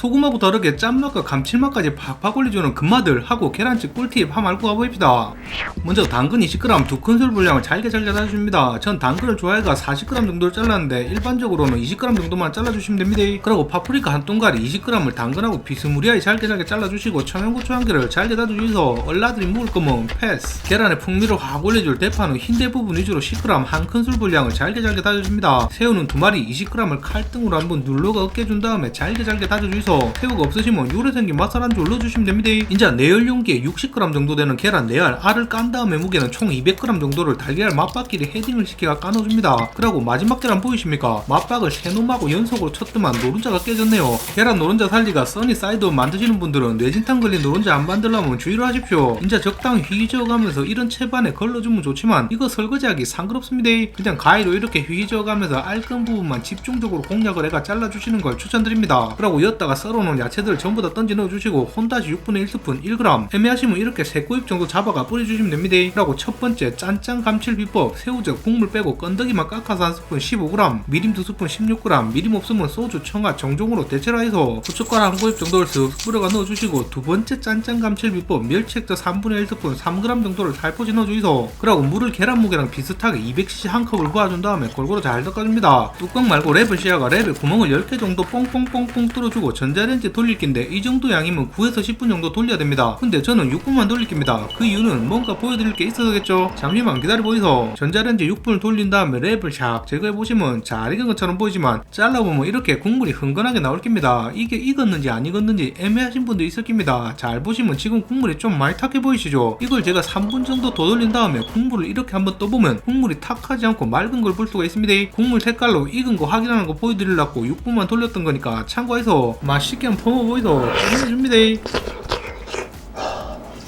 소금하고 다르게 짠맛과 감칠맛까지 팍팍 올려주는 금마들 하고 계란찜 꿀팁 한번 알고 가봅시다. 먼저 당근 20g 두 큰술 분량을 잘게 잘게 잘라줍니다. 전 당근을 좋아해가 40g 정도를 잘랐는데 일반적으로는 20g 정도만 잘라주시면 됩니다. 그리고 파프리카 한 동가리 20g을 당근하고 비스무리하게 잘게 잘게 잘라주시고 청양고추 한 개를 잘게 다져주셔서 얼라들이 묵을 거면 패스. 계란에 풍미를 확 올려줄 대파는 흰 대 부분 위주로 10g 한 큰술 분량을 잘게 잘게 다져줍니다. 새우는 두 마리 20g을 칼등으로 한번 눌러가 으깨준 다음에 잘게 잘게 다져주 셔서 새우가 없으시면 요래 생긴 맛살 한줄 넣어주시면 됩니다. 이제 내열 용기에 60g 정도 되는 계란 내알 알을 깐 다음에 무게는 총 200g 정도를 달걀 맛박끼리 헤딩을 시켜가 까넣어줍니다. 그리고 마지막 계란 보이십니까? 맛박을 세 놈하고 연속으로 쳤더만 노른자가 깨졌네요. 계란 노른자 살리가 써니 사이드 만드시는 분들은 뇌진탕 걸린 노른자 안 만들려면 주의를 하십시오. 이제 적당히 휘저어가면서 이런 채반에 걸러주면 좋지만 이거 설거지하기 상그럽습니다. 그냥 가위로 이렇게 휘저어가면서 알끈 부분만 집중적으로 공략을 해가 잘라주시는 걸 추천드립니다. 그리고 엿다가 썰어놓은 야채들 전부 다 던져 넣어주시고 혼다시 6분의 1스푼 1g 애매하시면 이렇게 3꼬입 정도 잡아가 뿌려주시면 됩니다. 그리고 첫 번째 짠짠 감칠 비법. 새우젓 국물 빼고 건더기만 깎아서 한 스푼 15g 미림 두 스푼 16g 미림 없으면 소주 청아 정종으로 대체라 해서 고춧가루 한 꼬입 정도를 쓱 뿌려가 넣어주시고 두 번째 짠짠 감칠 비법. 멸치액젓 3분의 1스푼 3g 정도를 살포시 넣어주이소. 그리고 물을 계란 무게랑 비슷하게 200cc 한 컵을 부어준 다음에 골고루 잘 닦아줍니다. 뚜껑 말고 랩을 씌어가 랩에 구멍을 10개 정도 뽕뽕뽕뽕 뚫어주고 전자레인지 돌릴 낀데 이 정도 양이면 9에서 10분 정도 돌려야 됩니다. 근데 저는 6분만 돌릴 깁니다. 그 이유는 뭔가 보여드릴 게 있어서겠죠. 잠시만 기다려 보이소. 전자레인지 6분을 돌린 다음에 랩을 샥 제거해 보시면 잘 익은 것처럼 보이지만 잘라보면 이렇게 국물이 흥건하게 나올 깁니다. 이게 익었는지 안 익었는지 애매하신 분도 있을 깁니다. 잘 보시면 지금 국물이 좀 많이 탁해 보이시죠? 이걸 제가 3분 정도 더 돌린 다음에 국물을 이렇게 한번 떠보면 국물이 탁하지 않고 맑은 걸 볼 수가 있습니다. 국물 색깔로 익은 거 확인하는 거 보여드리려고 6분만 돌렸던 거니까 참고해서 맛있게 한번 퍼먹어보이소 해줍니다